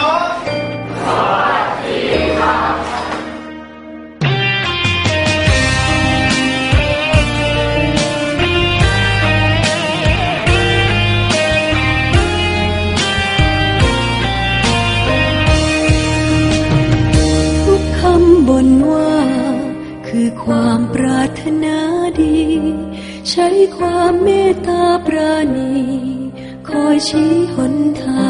น้องทุกคำบนว่า คือความปรารถนาดี ใช้ความเมตตาปราณี คอยชี้หนทาง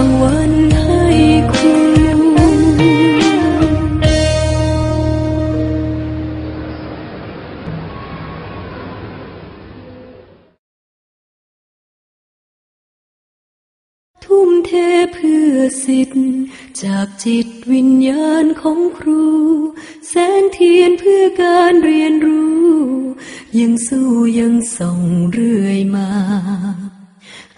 างวัลให้ครูทุ่มเทเทเพื่อสิทธิ์ จากจิตวิญญาณของครู แสงเทียนเพื่อการเรียนรู้ ยังสู้ยังส่องเรื่อยมา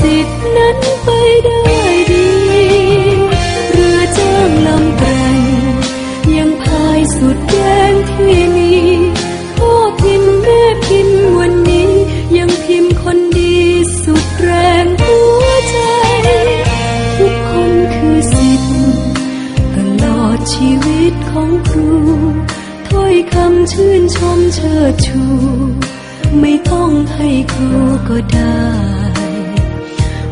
สิทธิ์นั้นไปได้ดี เรือจ้างลำแกร่งยังพายสุดแรงที่มีพ่อพิมพ์แม่พิมพ์วันนี้ ยังพิมพ์คนดีสุดแรงหัวใจ ทุกคนคือสิทธิ์ตลอดชีวิตของครูถ้อยคำชื่นชมเชิดชู ไม่ต้องให้ครูก็ได้